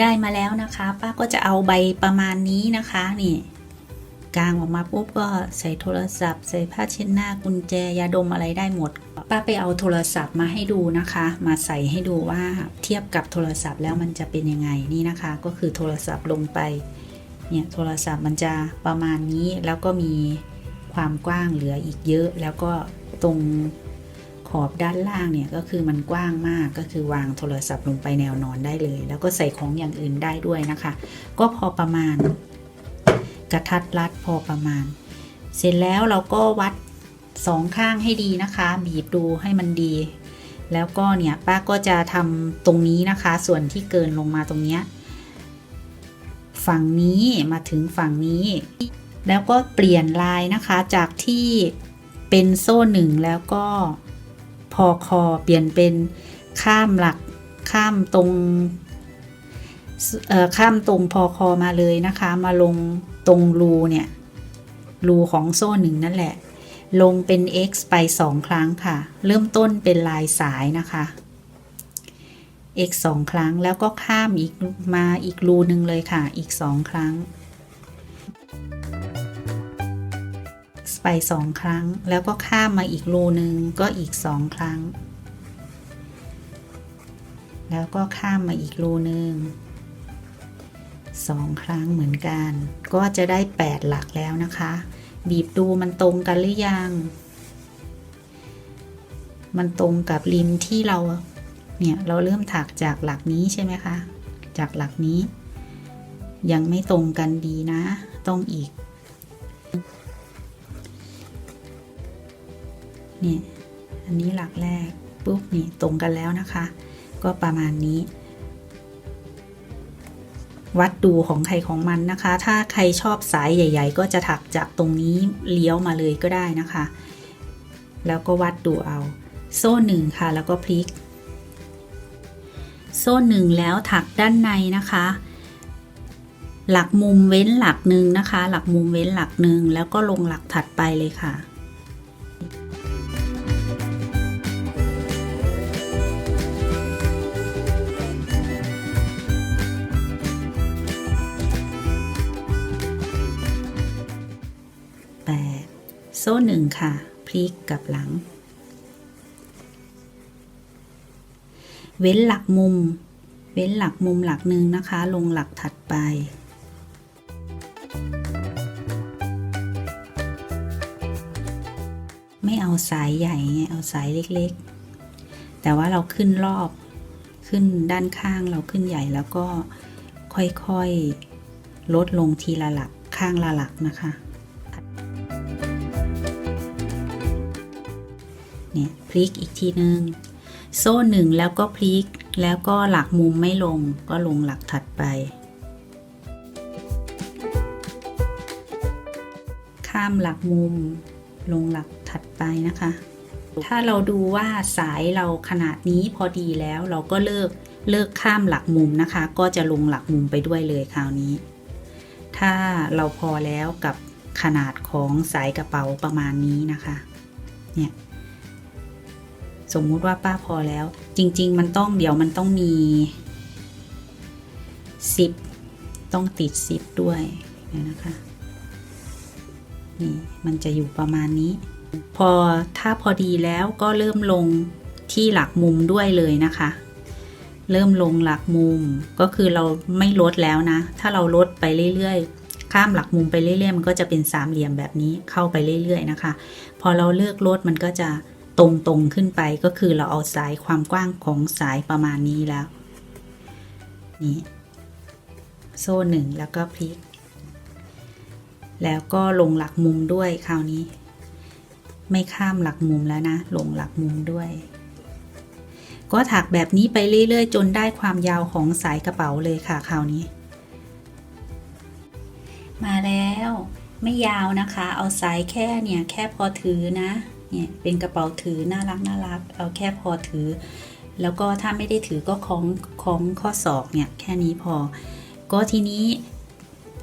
ได้มาแล้วนะคะ ป้าก็จะเอาใบประมาณนี้นะคะนี่กางออกมาปุ๊บก็ใส่โทรศัพท์ ใส่ผ้าเช็ดหน้ากุญแจยาดมอะไรได้หมด ป้าไปเอาโทรศัพท์มาให้ดูนะคะ มาใส่ให้ดูว่าเทียบกับโทรศัพท์แล้วมันจะเป็นยังไงนี่นะคะ ก็คือโทรศัพท์ลงไปเนี่ยโทรศัพท์มันจะประมาณนี้แล้วก็มีความกว้างเหลืออีกเยอะ แล้วก็ตรง ขอบด้านล่างเนี่ยก็คือมันกว้างมากก็คือวางโทรศัพท์ลงไปแนวนอนได้เลย แล้วก็ใส่ของอย่างอื่นได้ด้วยนะคะ ก็พอประมาณ กระทัดรัดพอประมาณ เสร็จแล้วเราก็วัดสองข้างให้ดีนะคะ บีบดูให้มันดี แล้วก็เนี่ยป้าก็จะทำตรงนี้นะคะ ส่วนที่เกินลงมาตรงเนี้ยฝั่งนี้มาถึงฝั่งนี้ แล้วก็เปลี่ยนลายนะคะจากที่เป็นโซ่หนึ่งแล้วก็ พอคอเปลี่ยนเป็นข้ามหลักข้ามตรงข้ามตรงพอคอมาเลยนะคะ มาลงตรงรูเนี่ย รูของโซ่หนึ่งนั่นแหละ ลงเป็น x ไป 2 ครั้งค่ะ เริ่มต้นเป็นลายสายนะคะ x 2 ครั้งแล้วก็ข้ามอีกมาอีกรูหนึ่งเลยค่ะ อีก 2 ครั้ง ไป 2 ครั้ง แล้วก็ข้ามมาอีกรูหนึ่งก็อีก 2 ครั้ง แล้วก็ข้ามมาอีกรูหนึ่งสองครั้งเหมือนกัน ก็จะได้ 8 หลักแล้วนะคะ บีบดูมันตรงกันหรือยัง มันตรงกับริมที่เราเนี่ยเราเริ่มถักจากหลักนี้ใช่ไหมคะ จากหลักนี้ ยังไม่ตรงกันดีนะ ต้องอีก เนี่ยอันนี้หลักแรกปุ๊บนี่ตรงกันแล้วนะคะ ก็ประมาณนี้ วัดดูของใครของมันนะคะ ถ้าใครชอบสายใหญ่ ๆ ก็จะถักจากตรงนี้เลี้ยวมาเลยก็ได้นะคะ แล้วก็วัดดูเอา โซ่หนึ่งค่ะ แล้วก็พลิก โซ่หนึ่งแล้วถักด้านในนะคะหลักมุมเว้นหลักหนึ่งนะคะ หลักมุมเว้นหลักหนึ่งแล้วก็ลงหลักถัดไปเลยค่ะ โซ่หนึ่งค่ะ พลิกกลับหลัง เว้นหลักมุม เว้นหลักมุมหลักหนึ่งนะคะ ลงหลักถัดไป ไม่เอาสายใหญ่ไงเอาสายเล็กๆ แต่ว่าเราขึ้นรอบ ขึ้นด้านข้างเราขึ้นใหญ่แล้วก็ค่อยๆ ลดลงทีละหลักข้างละหลักนะคะ เนี่ยพลิกอีกทีนึง โซ่หนึ่งแล้วก็พลิกแล้วก็หลักมุมไม่ลงก็ลงหลักถัดไปข้ามหลักมุมลงหลักถัดไปนะคะ ถ้าเราดูว่าสายเราขนาดนี้พอดีแล้วเราก็เลิกเลิกข้ามหลักมุมนะคะ ก็จะลงหลักมุมไปด้วยเลยคราวนี้ ถ้าเราพอแล้วกับขนาดของสายกระเป๋าประมาณนี้นะคะ เนี่ย สมมุติว่าป้าพอแล้ว จริง ๆ มันต้องเดี๋ยวมันต้องมีซิปต้องติดซิปด้วยนะคะนี่มันจะอยู่ประมาณนี้ พอถ้าพอดีแล้วก็เริ่มลงที่หลักมุมด้วยเลยนะคะ เริ่มลงหลักมุมก็คือเราไม่ลดแล้วนะ ถ้าเราลดไปเรื่อยๆ ข้ามหลักมุมไปเรื่อยๆ มันก็จะเป็นสามเหลี่ยมแบบนี้เข้าไปเรื่อยๆนะคะ พอเราเลือกลดมันก็จะ ตรงๆขึ้นไปก็คือเราเอาสายความกว้างของสายประมาณนี้แล้วนี่โซ่หนึ่งแล้วก็พลิก แล้วก็ลงหลักมุมด้วยคราวนี้ ไม่ข้ามหลักมุมแล้วนะ ลงหลักมุมด้วย ก็ถักแบบนี้ไปเรื่อยๆ จนได้ความยาวของสายกระเป๋าเลยค่ะคราวนี้ มาแล้ว ไม่ยาวนะคะ เอาสายแค่เนี่ยแค่พอถือนะ เนี่ยเป็นกระเป๋าถือน่ารักน่ารัก เอาแค่พอถือ แล้วก็ถ้าไม่ได้ถือก็คล้องคล้องข้อศอกเนี่ยแค่นี้พอ ก็ทีนี้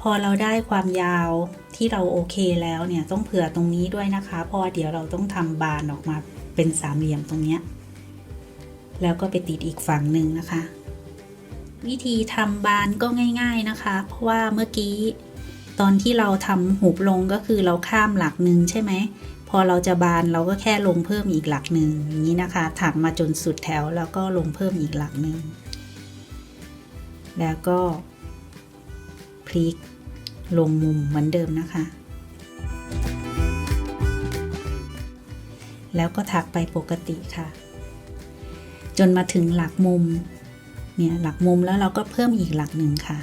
พอเราได้ความยาวที่เราโอเคแล้วเนี่ยต้องเผื่อตรงนี้ด้วยนะคะ เพราะเดี๋ยวเราต้องทำบานออกมาเป็นสามเหลี่ยมตรงเนี้ยแล้วก็ไปติดอีกฝั่งหนึ่งนะคะ วิธีทำบานก็ง่าย ๆนะคะ เพราะว่าเมื่อกี้ตอนที่เราทำหุบลงก็คือเราข้ามหลักหนึ่งใช่ไหม พอเราจะบานเราก็แค่ลงเพิ่มอีกหลักหนึ่งอย่างนี้นะคะ ถักมาจนสุดแถวแล้วก็ลงเพิ่มอีกหลักหนึ่งแล้วก็พลิกลงมุมเหมือนเดิมนะคะ แล้วก็ถักไปปกติค่ะ จนมาถึงหลักมุม เนี่ยหลักมุมแล้วเราก็เพิ่มอีกหลักหนึ่งค่ะ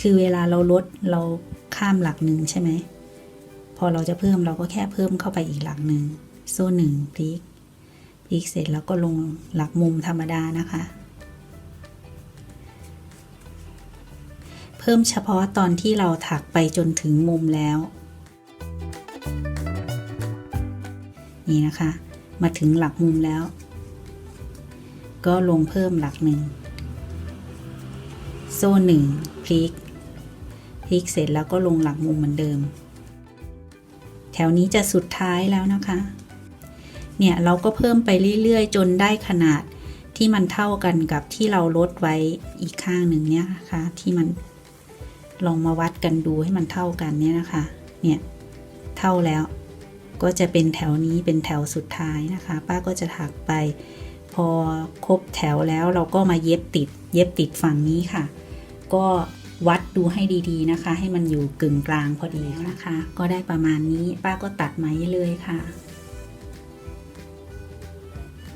คือเวลาเราลดเราข้ามหลักหนึ่งใช่ไหม พอเราจะเพิ่มเราก็แค่เพิ่มเข้าไปอีกหลักหนึ่งโซ่หนึ่งพลิกพลิกเสร็จแล้วก็ลงหลักมุมธรรมดานะคะ เพิ่มเฉพาะตอนที่เราถักไปจนถึงมุมแล้ว นี่นะคะ มาถึงหลักมุมแล้ว ก็ลงเพิ่มหลักหนึ่งโซ่หนึ่งพลิกพลิกเสร็จแล้วก็ลงหลักมุมเหมือนเดิม แถวนี้จะสุดท้ายแล้วนะคะ เนี่ยเราก็เพิ่มไปเรื่อย ๆ จนได้ขนาดที่มันเท่ากันกับที่เราลดไว้อีกข้างหนึ่งเนี่ยนะคะที่มันลองมาวัดกันดูให้มันเท่ากันเนี่ยนะคะ เนี่ยเท่าแล้วก็จะเป็นแถวนี้เป็นแถวสุดท้ายนะคะ ป้าก็จะถักไป พอครบแถวแล้วเราก็มาเย็บติด เย็บติดฝั่งนี้ค่ะ ก็ ดูให้ดีๆนะคะ ให้มันอยู่กึ่งกลางพอดีนะคะ ก็ได้ประมาณนี้ป้าก็ตัดไหมเลยค่ะ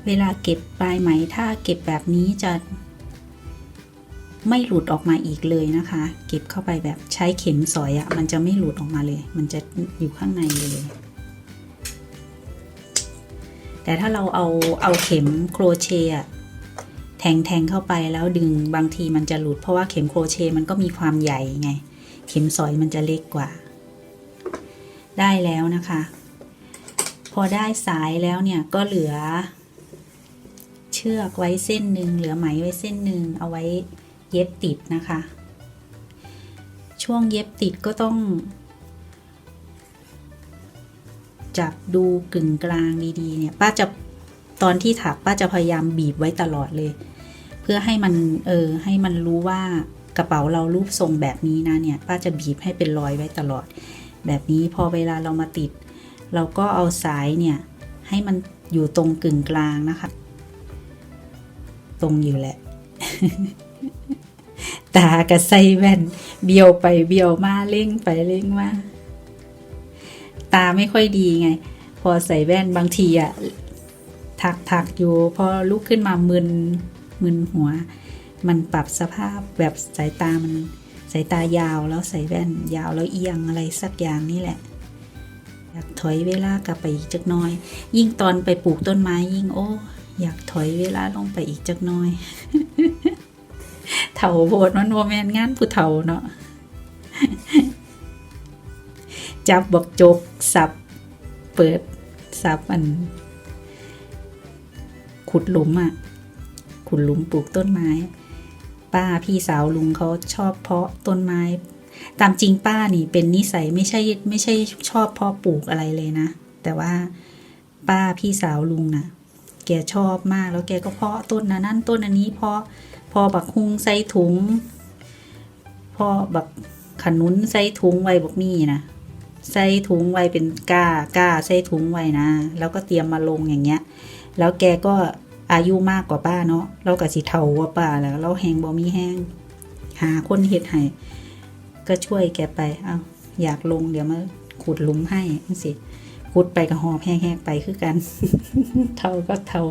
เวลาเก็บปลายไหมถ้าเก็บแบบนี้จะไม่หลุดออกมาอีกเลยนะคะ เก็บเข้าไปแบบใช้เข็มสอยอะ่ะมันจะไม่หลุดออกมาเลย มันจะอยู่ข้างในเลย แต่ถ้าเราเอาเอาเข็มโครเชต์อะ แทงแทงเข้าไปแล้วดึงบางทีมันจะหลุด เพราะว่าเข็มโครเชต์มันก็มีความใหญ่ไง เข็มสอยมันจะเล็กกว่า ได้แล้วนะคะ พอได้สายแล้วเนี่ยก็เหลือ เชือกไว้เส้นหนึ่งเหลือไหมไว้เส้นหนึ่งเอาไว้เย็บติดนะคะ ช่วงเย็บติดก็ต้อง จับดูกึ่งกลางดีๆเนี่ยป้าจะตอนที่ถักป้าจะพยายามบีบไว้ตลอดเลย เพื่อให้มันเออให้มันรู้ว่ากระเป๋าเรารูปทรงแบบนี้นะเนี่ยป้าจะบีบให้เป็นรอยไว้ตลอด แบบนี้พอเวลาเรามาติด เราก็เอาสายเนี่ยให้มันอยู่ตรงกึ่งกลางนะคะ ตรงอยู่แหละ ตากับใส่แว่น เบียวไปเบียวมาเล่งไปเล่งมาตาไม่ค่อยดีไง พอใส่แว่นบางทีอะถักถักอยู่ พอลุกขึ้นมามึน มึนหัว มันปรับสภาพแบบสายตามันสายตายาวแล้วใส่แว่น ยาวแล้วเอียงอะไรสักอย่างนี่แหละ อยากถอยเวลากลับไปอีกจักน้อย ยิ่งตอนไปปลูกต้นไม้ยิ่งโอ้ อยากถอยเวลาลงไปอีกจักน้อยเถาโบดมันโมแมนงานผู้เถาเนาะจับบอกจกสับ เปิดสับอัน ขุดหลุมอะ่ะ ขุดหลุมปลูกต้นไม้ ป้าพี่สาวลุงเขาชอบเพาะต้นไม้ ตามจริงป้านี่เป็นนิสัยไม่ใช่ไม่ใช่ชอบเพาะปลูกอะไรเลยนะ แต่ว่าป้าพี่สาวลุงน่ะ แกชอบมากแล้วแกก็เพาะต้นนั้นนั่นต้นอันนี้เพาะพอบักฮุงใส่ถุง พอบักขนุนใส่ถุงไว้บักมี่นะใส่ถุงไว้เป็นก้าก้าใส่ถุงไว้นะ แล้วก็เตรียมมาลงอย่างเงี้ย แล้วแกก็ อายุมากกว่าป้าเนาะเราก็สิเท่ากว่าป้าแล้ว เราแหงบ่มีแห้งหาคนเฮ็ดให้ก็ช่วยแกไปเอาอยากลงเดี๋ยวมาขุดหลุมให้สิขุดไปกับหอบแห้งๆไปคือกัน เท่าก็เท่า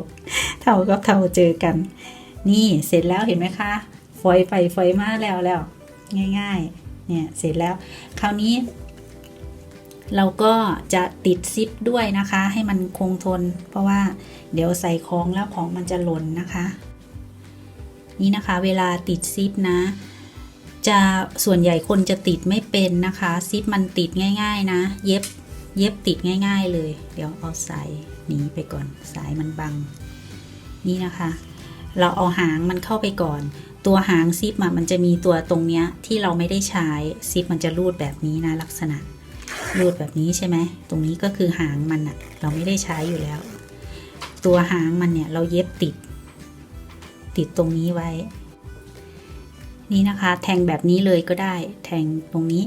เท่าก็เท่าเจอกัน นี่เสร็จแล้วเห็นไหมคะ ฟอยไปฟอยมาแล้วแล้ว ง่าย ๆ เนี่ยเสร็จแล้ว คราวนี้ เราก็จะติดซิปด้วยนะคะ ให้มันคงทน เพราะว่าเดี๋ยวใส่ของแล้วของมันจะหล่นนะคะ นี่นะคะเวลาติดซิปนะ จะส่วนใหญ่คนจะติดไม่เป็นนะคะซิปมันติดง่าย ๆนะ เย็บเย็บติดง่าย ๆ เลย เดี๋ยวเอาสายหนีไปก่อนสายมันบัง นี่นะคะ เราเอาหางมันเข้าไปก่อน ตัวหางซิปมันจะมีตัวตรงเนี้ยที่เราไม่ได้ใช้ซิปมันจะรูดแบบนี้นะลักษณะ รูดแบบนี้ใช่ไหม ตรงนี้ก็คือหางมันอะเราไม่ได้ใช้อยู่แล้ว ตัวหางมันเนี่ยเราเย็บติด ติดตรงนี้ไว้ นี่นะคะ แทงแบบนี้เลยก็ได้ แทงตรงนี้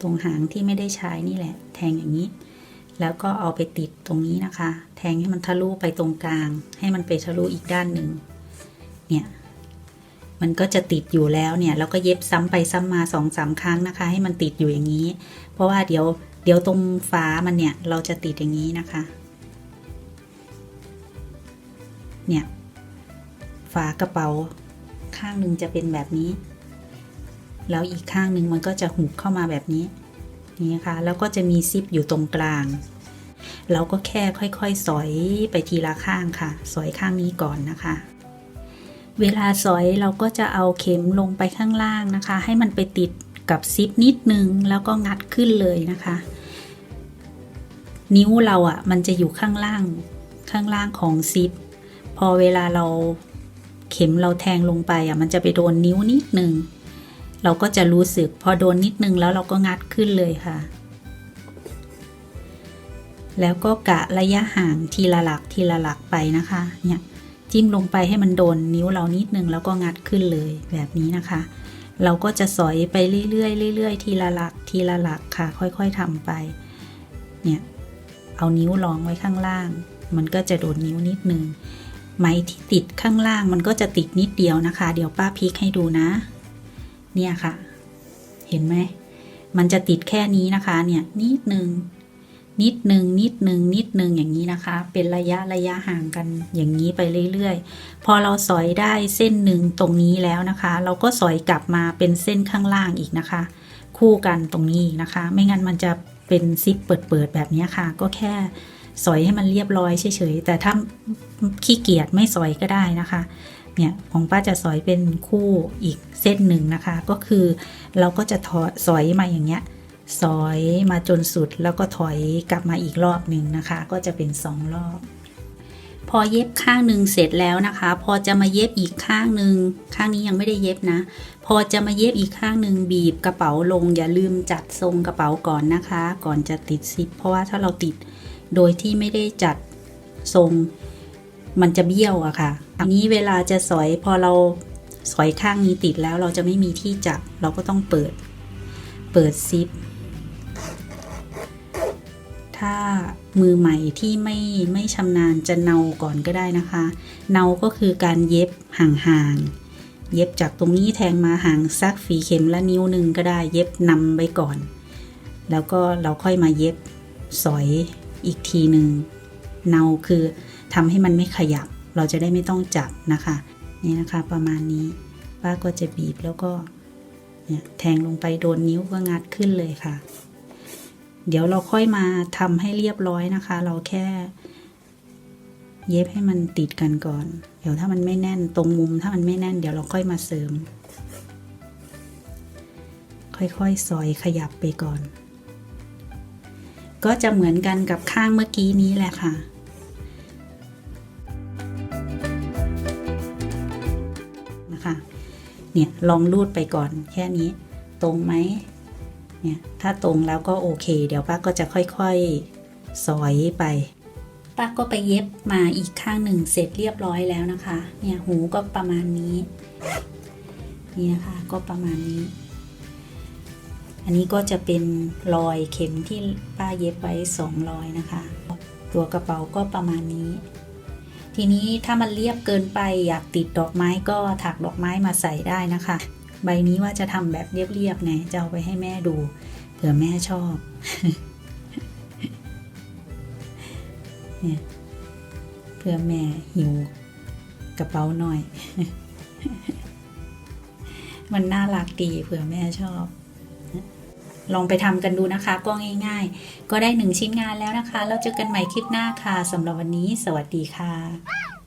ตรงหางที่ไม่ได้ใช้นี่แหละ แทงอย่างนี้ แล้วก็เอาไปติดตรงนี้นะคะ แทงให้มันทะลุไปตรงกลาง ให้มันไปทะลุอีกด้านหนึ่งเนี่ย มันก็จะติดอยู่แล้วเนี่ยแล้วก็เย็บซ้ำไปซ้ำมาสองสามครั้งนะคะ ให้มันติดอยู่อย่างนี้ เพราะว่าเดี๋ยวเดี๋ยวตรงฝามันเนี่ยเราจะติดอย่างนี้นะคะ เนี่ยฝากระเป๋าข้างหนึ่งจะเป็นแบบนี้ แล้วอีกข้างหนึ่งมันก็จะหุบเข้ามาแบบนี้นี่นะคะแล้วก็จะมีซิปอยู่ตรงกลาง เราก็แค่ค่อยๆ สอยไปทีละข้างค่ะ สอยข้างนี้ก่อนนะคะ เวลาสอยเราก็จะเอาเข็มลงไปข้างล่างนะคะ ให้มันไปติดกับซิปนิดนึงแล้วก็งัดขึ้นเลยนะคะ นิ้วเราอะ่ะ มันจะอยู่ข้างล่างข้างล่างของซิป พอเวลาเราเข็มเราแทงลงไปอะ่ะ มันจะไปโดนนิ้วนิดนึงเราก็จะรู้สึกพอโดนนิดนึงแล้วเราก็งัดขึ้นเลยค่ะ แล้วก็กะระยะห่างทีละหลักทีละหลักไปนะคะ เนี่ย จิ้มลงไปให้มันโดนนิ้วเรานิดนึงแล้วก็งัดขึ้นเลยแบบนี้นะคะ เราก็จะสอยไปเรื่อยๆเรื่อยๆทีละหลักทีละหลักค่ะ ค่อยๆทำไป เนี่ยเอานิ้วรองไว้ข้างล่าง มันก็จะโดนนิ้วนิดนึงไหมที่ติดข้างล่างมันก็จะติดนิดเดียวนะคะ เดี๋ยวป้าพลิกให้ดูนะ เนี่ยค่ะ เห็นไหมมันจะติดแค่นี้นะคะ เนี่ยนิดนึง นิดหนึ่งนิดหนึ่งนิดหนึ่งอย่างนี้นะคะ เป็นระยะระยะห่างกันอย่างนี้ไปเรื่อยๆ พอเราสอยได้เส้นหนึ่งตรงนี้แล้วนะคะ เราก็สอยกลับมาเป็นเส้นข้างล่างอีกนะคะ คู่กันตรงนี้นะคะ ไม่งั้นมันจะเป็นซิปเปิดๆแบบนี้ค่ะ ก็แค่สอยให้มันเรียบร้อยเฉยๆ แต่ถ้าขี้เกียจไม่สอยก็ได้นะคะ เนี่ยของป้าจะสอยเป็นคู่อีกเส้นหนึ่งนะคะ ก็คือเราก็จะถอดสอยมาอย่างเงี้ย สอยมาจนสุดแล้วก็ถอยกลับมาอีกรอบหนึ่งนะคะ ก็จะเป็นสองรอบ พอเย็บข้างหนึ่งเสร็จแล้วนะคะ พอจะมาเย็บอีกข้างหนึ่งข้างนี้ยังไม่ได้เย็บนะ พอจะมาเย็บอีกข้างหนึ่งบีบกระเป๋าลง อย่าลืมจัดทรงกระเป๋าก่อนนะคะ ก่อนจะติดซิปเพราะว่าถ้าเราติดโดยที่ไม่ได้จัดทรงมันจะเบี้ยวอะค่ะ อันนี้เวลาจะสอยพอเราสอยข้างนี้ติดแล้วเราจะไม่มีที่จับเราก็ต้องเปิด เปิดซิป ถ้ามือใหม่ที่ไม่ไม่ชำนาญจะเนาก่อนก็ได้นะคะ เนาก็คือการเย็บห่างๆ เย็บจากตรงนี้แทงมาห่างสักฝีเข็มละนิ้วหนึ่งก็ได้ เย็บนำไว้ก่อน แล้วก็เราค่อยมาเย็บสอยอีกทีหนึ่งเนาคือทำให้มันไม่ขยับ เราจะได้ไม่ต้องจับนะคะนี่นะคะประมาณนี้ป้าก็จะบีบแล้วก็แทงลงไปโดนนิ้วก็งัดขึ้นเลยค่ะ เดี๋ยวเราค่อยมาทำให้เรียบร้อยนะคะ เราแค่ เย็บให้มันติดกันก่อน เดี๋ยวถ้ามันไม่แน่นตรงมุมถ้ามันไม่แน่น เดี๋ยวเราค่อยมาเสริม ค่อยๆซอยขยับไปก่อน ก็จะเหมือนกันกับข้างเมื่อกี้นี้แหละค่ะนะคะ เนี่ยลองรูดไปก่อนแค่นี้ ตรงไหม เนี่ยถ้าตรงแล้วก็โอเค เดี๋ยวป้าก็จะค่อยๆสอยไป ป้าก็ไปเย็บมาอีกข้างหนึ่งเสร็จเรียบร้อยแล้วนะคะ เนี่ยหูก็ประมาณนี้ นี่นะคะก็ประมาณนี้ อันนี้ก็จะเป็นรอยเข็มที่ป้าเย็บไว้สองรอยนะคะ ตัวกระเป๋าก็ประมาณนี้ ทีนี้ถ้ามันเรียบเกินไปอยากติดดอกไม้ก็ถักดอกไม้มาใส่ได้นะคะ ใบนี้ว่าจะทำแบบเรียบๆไงจะเอาไปให้แม่ดูเผื่อแม่ชอบเนี่ยเพื่อแม่หิวกระเป๋าหน่อย มันน่ารักดีเผื่อแม่ชอบ ลองไปทำกันดูนะคะ ก็ง่าย ๆ ก็ได้หนึ่งชิ้นงานแล้วนะคะแล้วเจอกันใหม่คลิปหน้าค่ะสำหรับวันนี้ สวัสดีค่ะ